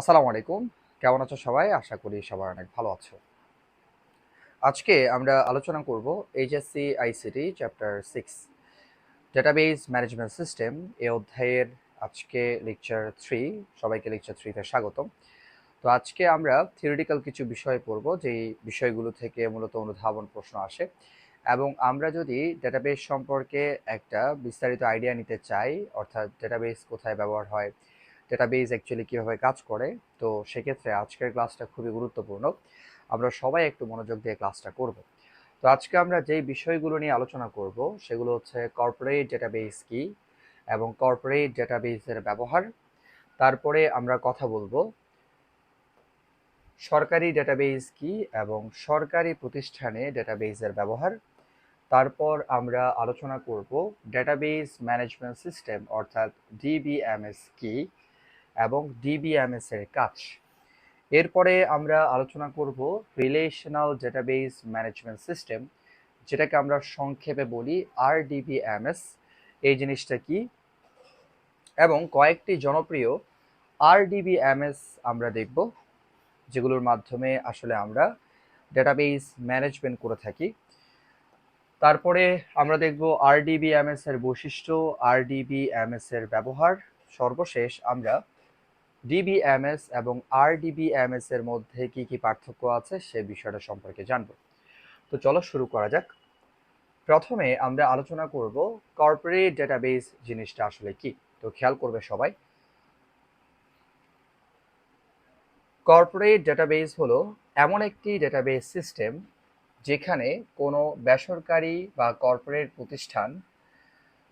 আসসালামু আলাইকুম। কেমন আছো সবাই? আশা করি সবাই অনেক ভালো আছো। আজকে আমরা আলোচনা করব HSC ICT chapter six database management system. এই অধ্যায়ের আজকে লেকচার থ্রি, সবাইকে লেকচার থ্রিতে স্বাগতম। তো আজকে আমরা থিওরিটিক্যাল কিছু বিষয় পড়ব, যেই বিষয়গুলো থেকে মূলত অনুধাবন প্রশ্ন আসে। এবং আমরা যদি ডেটাবেস সম্পর্কে একটা বিস্তারিত আইডিয়া নিতে চাই, অর্থাৎ ডেটাবেস কোথায় ব্যবহার হয় ডেটাবেস অ্যাকচুয়ালি কীভাবে কাজ করে, তো সেক্ষেত্রে আজকের ক্লাসটা খুবই গুরুত্বপূর্ণ। আমরা সবাই একটু মনোযোগ দিয়ে ক্লাসটা করব। তো আজকে আমরা যেই বিষয়গুলো নিয়ে আলোচনা করব, সেগুলো হচ্ছে কর্পোরেট ডেটাবেস কি এবং কর্পোরেট ডেটাবেসের ব্যবহার। তারপরে আমরা কথা বলব, সরকারি ডেটাবেস কি এবং সরকারি প্রতিষ্ঠানে ডেটাবেসের ব্যবহার। তারপর আমরা আলোচনা করব ডেটাবেস ম্যানেজমেন্ট সিস্টেম অর্থাৎ ডিবিএমএস কি এবং ডিবিএমএস এর কাজ। এরপরে আমরা আলোচনা করব রিলেশনাল ডেটাবেস ম্যানেজমেন্ট সিস্টেম, যেটাকে আমরা সংক্ষেপে বলি আরডিবিএমএস এই জিনিসটা কি? এবং কয়েকটি জনপ্রিয় আরডিবিএমএস আমরা দেখব, যেগুলোর মাধ্যমে আসলে আমরা ডেটাবেস ম্যানেজমেন্ট করে থাকি। তারপরে আমরা দেখব আরডিবিএমএস এর বৈশিষ্ট্য আরডিবিএমএস এর ব্যবহার। সর্বশেষ আমরা ডিবিএমএস এবং আরডিবিএমএস এর মধ্যে কি কি পার্থক্য আছে সে বিষয়টা সম্পর্কে জানব। তো চলো শুরু করা যাক। প্রথমে আমরা আলোচনা করব কর্পোরেট ডেটাবেস জিনিসটা আসলে কি। তো খেয়াল করবে সবাই। কর্পোরেট ডেটাবেস হলো এমন একটি ডেটাবেস সিস্টেম যেখানে কোনো বেসরকারি বা কর্পোরেট প্রতিষ্ঠান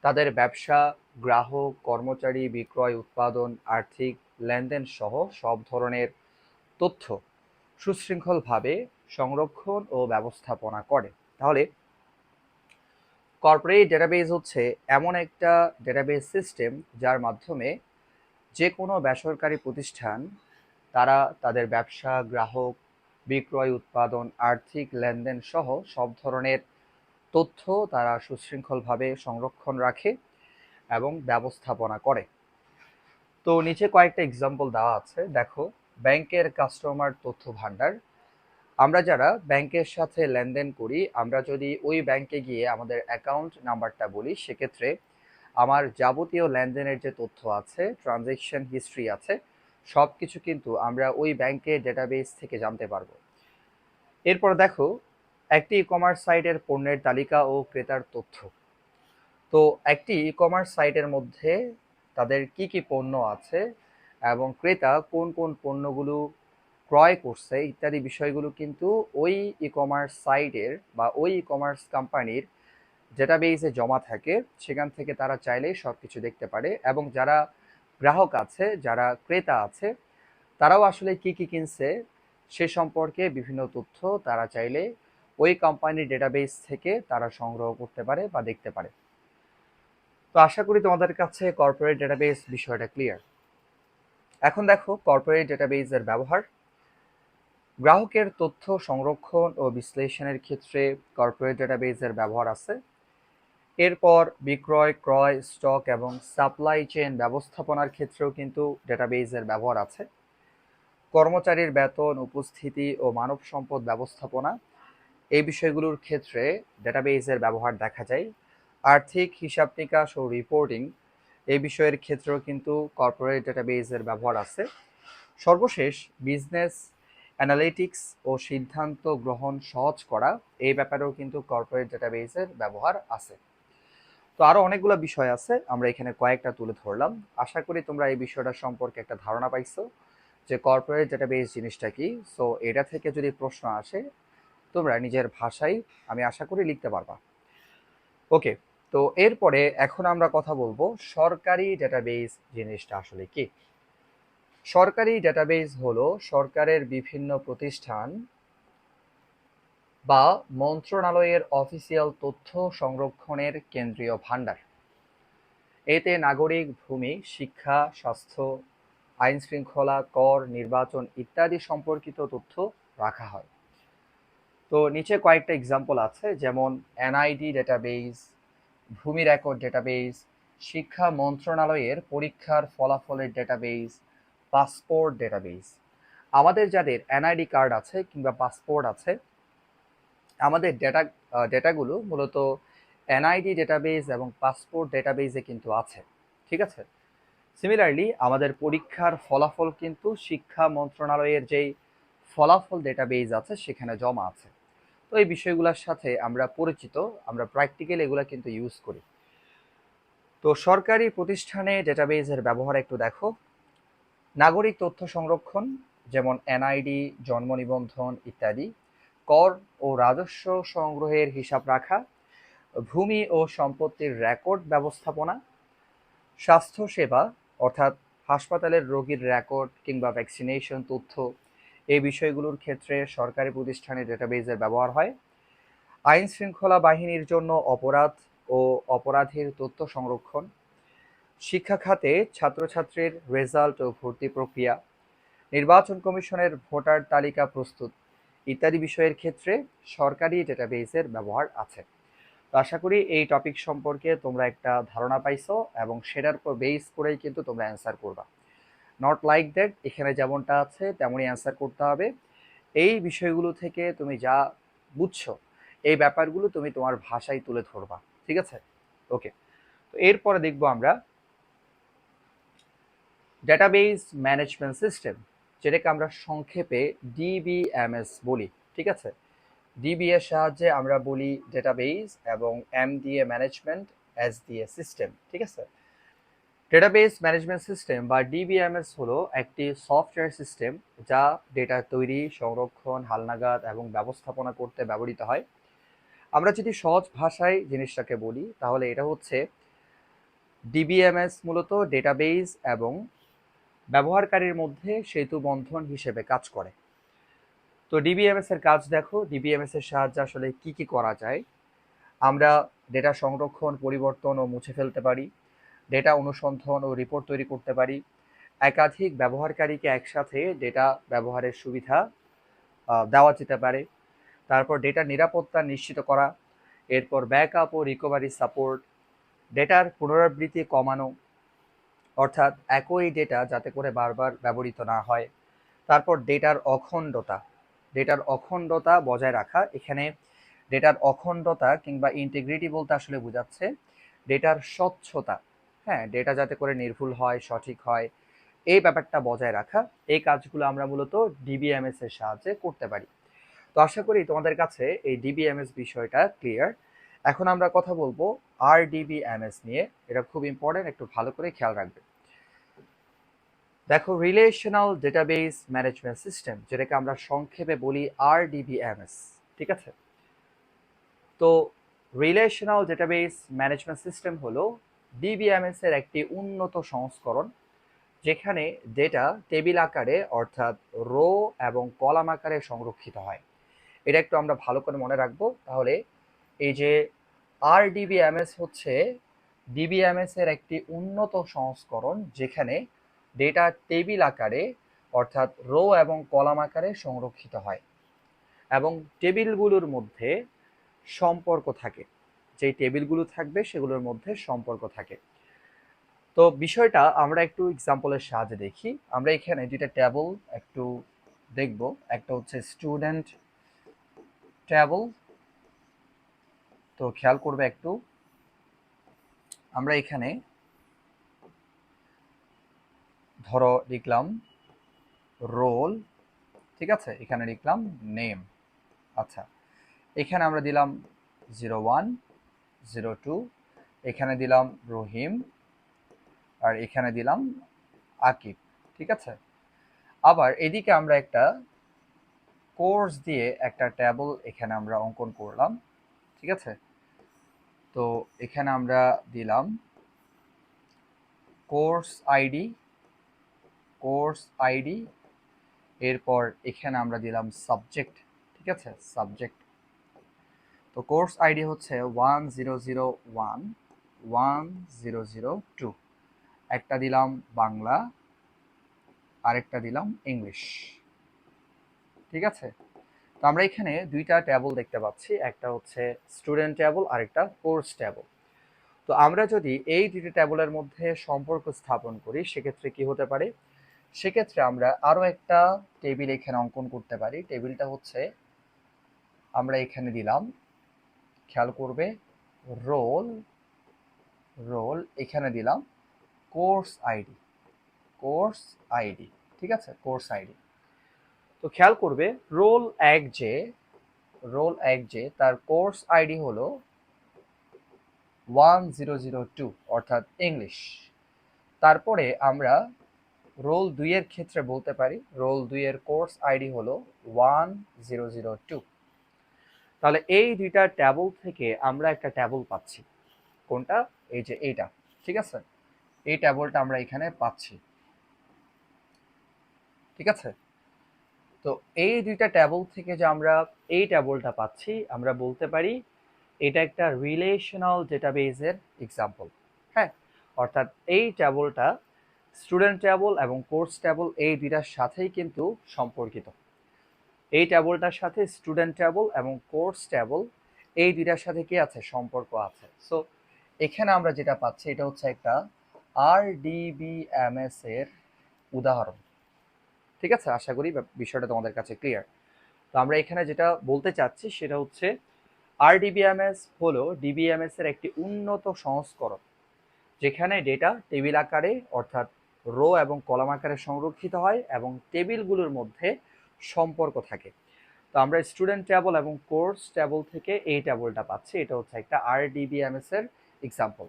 তাদের ব্যবসা, গ্রাহক, কর্মচারী, বিক্রয়, উৎপাদন, আর্থিক লেনদেন সহ সব ধরনের তথ্য সুশৃঙ্খলভাবে সংরক্ষণ ও ব্যবস্থাপনা করে। তাহলে কর্পোরেট ডেটাবেস হচ্ছে এমন একটা ডেটাবেস সিস্টেম যার মাধ্যমে যে কোনো বেসরকারি প্রতিষ্ঠান তারা তাদের ব্যবসা, গ্রাহক, বিক্রয়, উৎপাদন, আর্থিক লেনদেন সহ সব ধরনের তথ্য তারা সুশৃঙ্খলভাবে সংরক্ষণ রাখে এবং ব্যবস্থাপনা করে। তো নিচে কয়েকটা এক্সাম্পল দেওয়া আছে। দেখো, ব্যাংকের কাস্টমার তথ্য ভাণ্ডার। আমরা যারা ব্যাংকের সাথে লেনদেন করি, আমরা যদি ওই ব্যাংকে গিয়ে আমাদের অ্যাকাউন্ট নাম্বারটা বলি, সেক্ষেত্রে আমার যাবতীয় লেনদেনের যে তথ্য আছে ট্রানজেকশন হিস্ট্রি আছে সব কিছু কিন্তু আমরা ওই ব্যাংকের ডেটাবেস থেকে জানতে পারব। এরপর দেখো একটি ই কমার্স সাইটের পণ্যের তালিকা ও ক্রেতার তথ্য। তো একটি ই কমার্স সাইটের মধ্যে তাদের কি কি পণ্য আছে এবং ক্রেতা কোন কোন পণ্যগুলো ক্রয় করছে ইত্যাদি বিষয়গুলো কিন্তু ওই ই কমার্স সাইটের বা ওই ই কমার্স কোম্পানির যেটা ডেটাবেসে জমা থাকে। সেখান থেকে তারা চাইলেই সব কিছু দেখতে পারে এবং যারা গ্রাহক আছে, যারা ক্রেতা আছে, তারাও আসলে কি কি কিনছে সে সম্পর্কে বিভিন্ন তথ্য তারা চাইলে ওই কোম্পানির ডেটাবেস থেকে তারা সংগ্রহ করতে পারে বা দেখতে পারে। তো আশা করি তোমাদের কাছে কর্পোরেট ডেটাবেস বিষয়টা ক্লিয়ার এখন দেখো কর্পোরেট ডেটাবেসের ব্যবহার। গ্রাহকের তথ্য সংরক্ষণ ও বিশ্লেষণের ক্ষেত্রে কর্পোরেট ডেটাবেসের ব্যবহার আছে। এরপর বিক্রয়, ক্রয় স্টক এবং সাপ্লাই চেইন ব্যবস্থাপনার ক্ষেত্রেও কিন্তু ডেটাবেসের ব্যবহার আছে। কর্মচারীর বেতন, উপস্থিতি ও মানব সম্পদ ব্যবস্থাপনা এই বিষয়গুলোর ক্ষেত্রে ডেটাবেসের ব্যবহার দেখা যায়। আর্থিক, হিসাব নিকাশ ও রিপোর্টিং এই বিষয়ের ক্ষেত্রেও কিন্তু কর্পোরেট ডেটাবেসের ব্যবহার আছে। সর্বশেষ বিজনেস অ্যানালিটিক্স ও সিদ্ধান্ত গ্রহণ সহজ করা, এই ব্যাপারেও কিন্তু কর্পোরেট ডেটাবেসের ব্যবহার আছে। তো আরও অনেকগুলো বিষয় আছে, আমরা এখানে কয়েকটা তুলে ধরলাম। আশা করি তোমরা এই বিষয়টা সম্পর্কে একটা ধারণা পাইছো যে কর্পোরেট ডেটাবেস জিনিসটা কি। সো এটা থেকে যদি প্রশ্ন আসে তোমরা নিজের ভাষায় আমি আশা করি লিখতে পারবা। ওকে, তো এরপরে এখন আমরা কথা বলব সরকারি ডেটাবেস জিনিসটা আসলে কি? সরকারি ডেটাবেস হলো সরকারের বিভিন্ন প্রতিষ্ঠান বা মন্ত্রণালয়ের অফিসিয়াল তথ্য সংরক্ষণের কেন্দ্রীয় ভাণ্ডার। এতে নাগরিক ভূমি, শিক্ষা, স্বাস্থ্য আইন শৃঙ্খলা কর, নির্বাচন ইত্যাদি সম্পর্কিত তথ্য রাখা হয়। তো নিচে কয়েকটা এক্সাম্পল আছে, যেমন এনআইডি ডেটাবেস ভূমি রেকর্ড ডেটাবেস শিক্ষা মন্ত্রণালয়ের পরীক্ষার ফলাফলের ডেটাবেস পাসপোর্ট ডেটাবেস আমাদের যাদের এনআইডি কার্ড আছে কিংবা পাসপোর্ট আছে, আমাদের ডেটা ডেটাগুলো মূলত এনআইডি ডেটাবেস এবং পাসপোর্ট ডেটাবেসে কিন্তু আছে, ঠিক আছে? সিমিলারলি আমাদের পরীক্ষার ফলাফল কিন্তু শিক্ষা মন্ত্রণালয়ের যেই ফলাফল ডেটাবেস আছে, সেখানে জমা আছে। তো এই বিষয়গুলোর সাথে আমরা পরিচিত, আমরা প্র্যাকটিক্যাল এগুলো কিন্তু ইউজ করি। তো সরকারি প্রতিষ্ঠানে ডেটাবেজের ব্যবহার একটু দেখো। নাগরিক তথ্য সংরক্ষণ, যেমন এনআইডি জন্ম নিবন্ধন ইত্যাদি। কর ও রাজস্ব সংগ্রহের হিসাব রাখা। ভূমি ও সম্পত্তির রেকর্ড ব্যবস্থাপনা। স্বাস্থ্যসেবা, অর্থাৎ হাসপাতালের রোগীর রেকর্ড কিংবা ভ্যাকসিনেশন তথ্য। এই বিষয়গুলোর ক্ষেত্রে সরকারি প্রতিষ্ঠানে ডেটাবেজের ব্যবহার হয়। আইন শৃঙ্খলা বাহিনীর জন্য অপরাধ ও অপরাধীর তথ্য সংরক্ষণ, শিক্ষা খাতে ছাত্রছাত্রীর রেজাল্ট ও ভর্তি প্রক্রিয়া, নির্বাচন কমিশনের ভোটার তালিকা প্রস্তুত ইত্যাদি বিষয়ের ক্ষেত্রে সরকারি ডেটাবেসের ব্যবহার আছে। তো আশা করি এই টপিক সম্পর্কে তোমরা একটা ধারণা পাইছো এবং সেটার উপর বেস করেই কিন্তু তোমরা অ্যান্সার করবা। নট লাইক দ্যাট এখানে যেমনটা আছে, তেমনই অ্যান্সার করতে হবে। এই বিষয়গুলো থেকে তুমি যা বুঝছ, এই ব্যাপারগুলো তুমি তোমার ভাষায় তুলে ধরবা, ঠিক আছে? ওকে তো এরপরে দেখব আমরা ডেটাবেস ম্যানেজমেন্ট সিস্টেম যেটাকে আমরা সংক্ষেপে ডিবিএমএস বলি, ঠিক আছে? ডিবি এর সাহায্যে আমরা বলি ডেটাবেস এবং এম দিয়ে ম্যানেজমেন্ট এস দিয়ে সিস্টেম ঠিক আছে? ডেটাবেস ম্যানেজমেন্ট সিস্টেম বা ডিবিএমএস হলো একটি সফটওয়্যার সিস্টেম যা ডেটা তৈরি, সংরক্ষণ, হালনাগাদ এবং ব্যবস্থাপনা করতে ব্যবহৃত হয়। আমরা যদি সহজ ভাষায় জিনিসটাকে বলি, তাহলে এটা হচ্ছে ডিবিএমএস মূলত ডেটাবেস এবং ব্যবহারকারীর মধ্যে সেতু বন্ধন হিসেবে কাজ করে। তো ডিবিএমএস এর কাজ দেখো ডিবিএমএস এর সাহায্যে আসলে কি কি করা যায়? আমরা ডেটা সংরক্ষণ, পরিবর্তন ও মুছে ফেলতে পারি। ডেটা অনুসন্ধান ও রিপোর্ট তৈরি করতে পারি। একাধিক ব্যবহারকারীকে একসাথে ডেটা ব্যবহারের সুবিধা দেওয়া যেতে পারে। তারপর ডেটার নিরাপত্তা নিশ্চিত করা, এরপর ব্যাকআপ ও রিকভারি সাপোর্ট ডেটার পুনরাবৃত্তি কমানো, অর্থাৎ একই ডেটা যাতে করে বারবার ব্যবহৃত না হয়। তারপর ডেটার অখণ্ডতা ডেটার অখণ্ডতা বজায় রাখা। এখানে ডেটার অখণ্ডতা কিংবা ইন্টিগ্রিটি বলতে আসলে বোঝাচ্ছে ডেটার স্বচ্ছতা। হ্যাঁ ডেটা যাতে করে নির্ভুল হয়, সঠিক হয়, এই ব্যাপারটা বজায় রাখা, এই কাজগুলো আমরা মূলত ডিবিএমএস এর সাহায্যে করতে পারি। তো আশা করি তোমাদের কাছে এই ডিবিএমএস বিষয়টা ক্লিয়ার এখন আমরা কথা বলব আর ডিবিএমএস নিয়ে। এটা খুব ইম্পর্টেন্ট একটু ভালো করে খেয়াল রাখবে। দেখো রিলেশনাল ডেটাবেস ম্যানেজমেন্ট সিস্টেম যেটাকে আমরা সংক্ষেপে বলি আর ডিবিএমএস ঠিক আছে? তো রিলেশনাল ডেটাবেস ম্যানেজমেন্ট সিস্টেম হলো ডিবিএমএস এর একটি উন্নত সংস্করণ, যেখানে ডেটা টেবিল আকারে অর্থাৎ রো এবং কলাম আকারে সংরক্ষিত হয়। এটা একটু আমরা ভালো করে মনে রাখব। তাহলে এই যে আর ডিবিএমএস হচ্ছে ডিবিএমএস এর একটি উন্নত সংস্করণ, যেখানে ডেটা টেবিল আকারে অর্থাৎ রো এবং কলাম আকারে সংরক্ষিত হয় এবং টেবিলগুলোর মধ্যে সম্পর্ক থাকে। যে টেবিলগুলো থাকবে সেগুলোর মধ্যে সম্পর্ক থাকে। তো বিষয়টা আমরা একটু এক্সাম্পলের সাহায্যে দেখি। আমরা এখানে দুইটা টেবল একটু দেখব। একটা হচ্ছে স্টুডেন্ট টেবল তো খেয়াল করবে একটু। আমরা এখানে ধরো লিখলাম রোল ঠিক আছে? এখানে লিখলাম নেম আচ্ছা এখানে আমরা দিলাম জিরো ওয়ান জিরো টু, এখানে দিলাম রহিম আর এখানে দিলাম আকিব, ঠিক আছে? আবার এদিকে আমরা একটা কোর্স দিয়ে একটা ট্যাবল এখানে আমরা অঙ্কন করলাম, ঠিক আছে? তো এখানে আমরা দিলাম কোর্স আইডি কোর্স আইডি এরপর এখানে আমরা দিলাম সাবজেক্ট ঠিক আছে? সাবজেক্ট তো কোর্স আইডি হচ্ছে one zero zero one one zero zero two একটা দিলাম বাংলা, আরেকটা দিলাম ইংলিশ ঠিক আছে? তো আমরা এখানে দুইটা ট্যাবল দেখতে পাচ্ছি। একটা হচ্ছে স্টুডেন্ট ট্যাবল আরেকটা কোর্স ট্যাবল তো আমরা যদি এই দুইটা ট্যাবলের মধ্যে সম্পর্ক স্থাপন করি, সেক্ষেত্রে কি হতে পারে? সেক্ষেত্রে আমরা আরও একটা টেবিল এখানে অঙ্কন করতে পারি। টেবিলটা হচ্ছে, আমরা এখানে দিলাম খেয়াল করবে, রোল রোল, এখানে দিলাম, কোর্স আইডি কোর্স আইডি, ঠিক আছে? Course ID. তো খেয়াল করবে, রোল এক যে, রোল এক যে, তার কোর্স আইডি হলো ওয়ান জিরো জিরো টু, অর্থাৎ ইংলিশ। তারপরে আমরা রোল দুইয়ের ক্ষেত্রে বলতে পারি, রোল দুইয়ের কোর্স আইডি হলো ওয়ান জিরো জিরো টু। তাহলে এই দুইটা ট্যাবল থেকে আমরা একটা ট্যাবল পাচ্ছি। কোনটা? এই যে এইটা, ঠিক আছে? এই ট্যাবলটা আমরা এখানে পাচ্ছি। ঠিক আছে? তো এই দুইটা ট্যাবল থেকে যে আমরা এই ট্যাবলটা পাচ্ছি, আমরা বলতে পারি এটা একটা রিলেশনাল ডেটাবেজের এক্সাম্পল হ্যাঁ? অর্থাৎ এই ট্যাবলটা স্টুডেন্ট ট্যাবল এবং কোর্স ট্যাবল এই দুইটার সাথেই কিন্তু সম্পর্কিত। এই ট্যাবলটার সাথে স্টুডেন্ট ট্যাবল এবং কোর্স ট্যাবল এই দুইটার সাথে কি আছে? সম্পর্ক আছে। সো এখানে আমরা যেটা পাচ্ছি, এটা হচ্ছে একটা আর ডিবিএমএস এর উদাহরণ। ঠিক আছে? আশা করি বিষয়টা তোমাদের কাছে ক্লিয়ার তো আমরা এখানে যেটা বলতে চাচ্ছি, সেটা হচ্ছে আর ডিবিএমএস হলো ডিবিএমএস এর একটি উন্নত সংস্করণ, যেখানে ডেটা টেবিল আকারে অর্থাৎ রো এবং কলাম আকারে সংরক্ষিত হয় এবং টেবিলগুলোর মধ্যে সম্পর্ক থাকে। তো আমরা স্টুডেন্ট ট্যাবল এবং কোর্স ট্যাবল থেকে এই ট্যাবলটা পাচ্ছি। এটা হচ্ছে একটা আর ডিবিএমএস এর এক্সাম্পল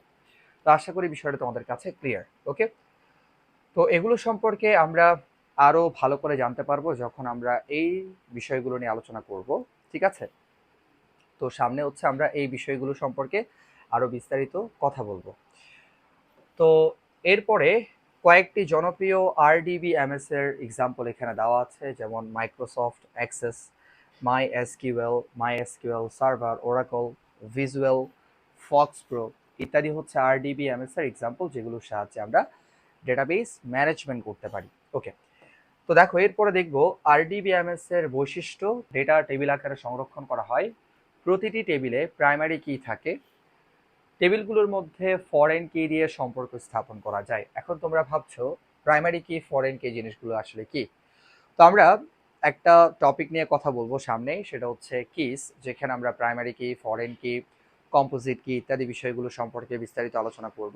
তো আশা করি বিষয়টা তোমাদের কাছে ক্লিয়ার ওকে তো এগুলো সম্পর্কে আমরা আরও ভালো করে জানতে পারব যখন আমরা এই বিষয়গুলো নিয়ে আলোচনা করব, ঠিক আছে? তো সামনে হচ্ছে আমরা এই বিষয়গুলো সম্পর্কে আরও বিস্তারিত কথা বলব। তো এরপরে কয়েকটি জনপ্রিয় আরডিবি এমএস এর এক্সাম্পল এখানে দেওয়া আছে, যেমন Microsoft Access my S SQL my SQL server Oracle visual FoxPro ইত্যাদি হচ্ছে আরডিবি এমএস এর এক্সাম্পল যেগুলোর সাহায্যে আমরা ডেটাবেস ম্যানেজমেন্ট করতে পারি। ওকে তো দেখো, এরপরে দেখব আরডিবিএমএস এর বৈশিষ্ট্য ডেটা টেবিল আকারে সংরক্ষণ করা হয়। প্রতিটি টেবিলে প্রাইমারি কি থাকে। টেবিলগুলোর মধ্যে ফরেন কি দিয়ে সম্পর্ক স্থাপন করা যায়। এখন তোমরা ভাবছ প্রাইমারি কি ফরেন কি জিনিসগুলো আসলে কি? তো আমরা একটা টপিক নিয়ে কথা বলব সামনেই, সেটা হচ্ছে কিস যেখানে আমরা প্রাইমারি কি ফরেন কি কম্পোজিট কি ইত্যাদি বিষয়গুলো সম্পর্কে বিস্তারিত আলোচনা করব।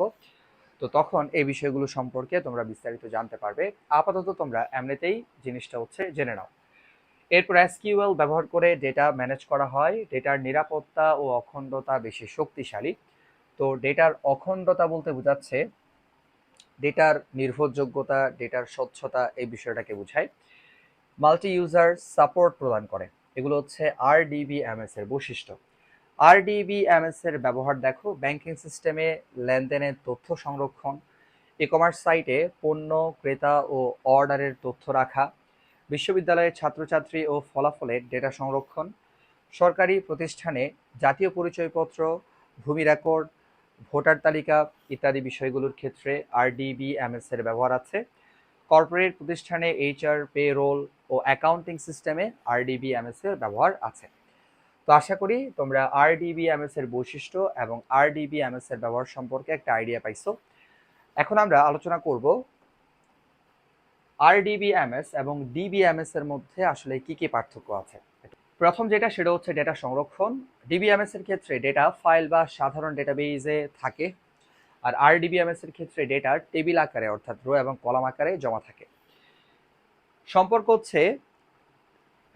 তো তখন এই বিষয়গুলো সম্পর্কে তোমরা বিস্তারিত জানতে পারবে। আপাতত তোমরা এমনিতেই জিনিসটা হচ্ছে জেনে নাও। এরপর এসকিউএল ব্যবহার করে ডেটা ম্যানেজ করা হয়। ডেটার নিরাপত্তা ও অখণ্ডতা বেশি শক্তিশালী। তো ডেটার অখণ্ডতা বলতে বোঝাচ্ছে ডেটার নির্ভরযোগ্যতা, ডেটার স্বচ্ছতা এই বিষয়টাকে বোঝায়। মাল্টি ইউজার সাপোর্ট প্রদান করে। এগুলো হচ্ছে আর ডিবিএমএস এর বৈশিষ্ট্য। আরডিবিএমএস এর ব্যবহার দেখো, ব্যাংকিং সিস্টেমে লেনদেনের তথ্য সংরক্ষণ ই কমার্স সাইটে পণ্য, ক্রেতা ও অর্ডারের তথ্য রাখা, বিশ্ববিদ্যালয়ের ছাত্রছাত্রী ও ফলাফলের ডেটা সংরক্ষণ, সরকারি প্রতিষ্ঠানে জাতীয় পরিচয়পত্র, ভূমি রেকর্ড ভোটার তালিকা ইত্যাদি বিষয়গুলোর ক্ষেত্রে আরডিবিএমএস এর ব্যবহার আছে। কর্পোরেট প্রতিষ্ঠানে এইচআর পে রোল ও অ্যাকাউন্টিং সিস্টেমে আরডিবিএমএস এর ব্যবহার আছে। তো আশা করি তোমরা আরডিবিএমএস এর বৈশিষ্ট্য এবং আরডিবিএমএস এর ব্যবহার সম্পর্কে একটা আইডিয়া পাইছো। এখন আমরা আলোচনা করব আরডিবিএমএস এবং ডিবি ডিবিএমএস এর মধ্যে আসলে কি কি পার্থক্য আছে। প্রথম যেটা, সেটা হচ্ছে ডেটা সংরক্ষণ। ডিবিএমএস এর ক্ষেত্রে ডেটা ফাইল বা সাধারণ ডেটাবেজে থাকে। আর আরডিবিএমএস এর ক্ষেত্রে ডেটা টেবিল আকারে, অর্থাৎ রো এবং কলাম আকারে জমা থাকে। সম্পর্ক হচ্ছে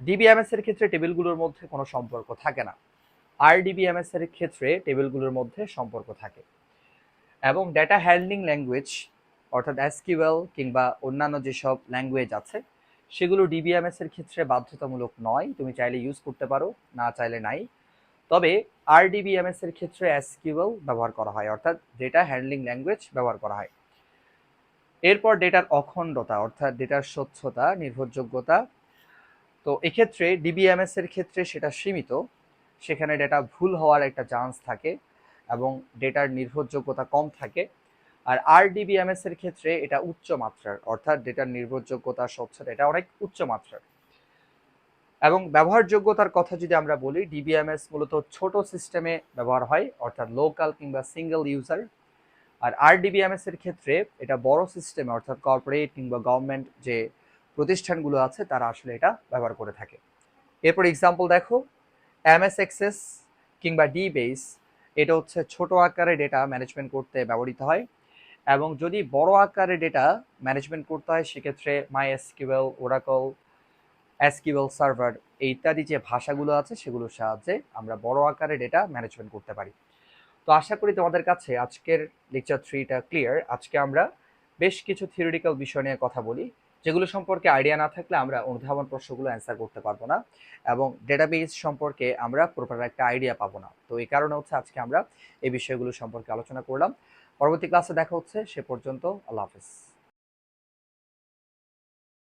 ডিবিএমএস এর ক্ষেত্রে টেবিলগুলোর মধ্যে কোনো সম্পর্ক থাকে না। আর ডিবিএমএস এর ক্ষেত্রে টেবিলগুলোর মধ্যে সম্পর্ক থাকে। এবং ডেটা হ্যান্ডলিং ল্যাঙ্গুয়েজ অর্থাৎ এসকিউএল কিংবা অন্যান্য যেসব ল্যাঙ্গুয়েজ আছে সেগুলো ডিবিএমএস এর ক্ষেত্রে বাধ্যতামূলক নয়, তুমি চাইলে ইউজ করতে পারো, না চাইলে নাই। তবে আর ডিবিএমএস এর ক্ষেত্রে এসকিউএল ব্যবহার করা হয়, অর্থাৎ ডেটা হ্যান্ডলিং ল্যাঙ্গুয়েজ ব্যবহার করা হয়। এরপর ডেটার অখণ্ডতা, অর্থাৎ ডেটার স্বচ্ছতা, নির্ভরযোগ্যতা। তো এক্ষেত্রে ডিবিএমএস এর ক্ষেত্রে সেটা সীমিত, সেখানে ডেটা ভুল হওয়ার একটা চান্স থাকে এবং ডেটার নির্ভরযোগ্যতা কম থাকে। আর আর ডিবিএমএস এর ক্ষেত্রে এটা উচ্চ মাত্রার, অর্থাৎ ডেটার নির্ভরযোগ্যতা স্বচ্ছতা এটা অনেক উচ্চ মাত্রার। এবং ব্যবহারযোগ্যতার কথা যদি আমরা বলি ডিবিএমএস মূলত ছোট সিস্টেমে ব্যবহার হয়, অর্থাৎ লোকাল কিংবা সিঙ্গেল ইউজার আর আরডিবিএমএস এর ক্ষেত্রে এটা বড় সিস্টেমে অর্থাৎ কর্পোরেট কিংবা গভর্নমেন্ট যে প্রতিষ্ঠানগুলো আছে, তারা আসলে এটা ব্যবহার করে থাকে। এরপর এক্সাম্পল দেখো এমএস এক্সেস কিংবা ডি বেস এটা হচ্ছে ছোট আকারে ডেটা ম্যানেজমেন্ট করতে ব্যবহৃত হয়। এবং যদি বড় আকারে ডেটা ম্যানেজমেন্ট করতে হয়, সেক্ষেত্রে my SQL Oracle SQL server ইত্যাদি যে ভাষাগুলো আছে, সেগুলোর সাহায্যে আমরা বড় আকারে ডেটা ম্যানেজমেন্ট করতে পারি। তো আশা করি তোমাদের কাছে আজকের লেকচার থ্রিটা ক্লিয়ার আজকে আমরা বেশ কিছু থিওরিটিক্যাল বিষয় নিয়ে কথা বলি, যেগুলো সম্পর্কে আইডিয়া না থাকলে আমরা অনুধাবন প্রশ্নগুলো অ্যান্সার করতে পারব না এবং ডেটাবেস সম্পর্কে আমরা প্রপার একটা আইডিয়া পাবো না। তো এই কারণে হচ্ছে আজকে আমরা এই বিষয়গুলো সম্পর্কে আলোচনা করলাম। পরবর্তী ক্লাসে দেখা হচ্ছে সে পর্যন্ত আল্লাহ হাফেজ।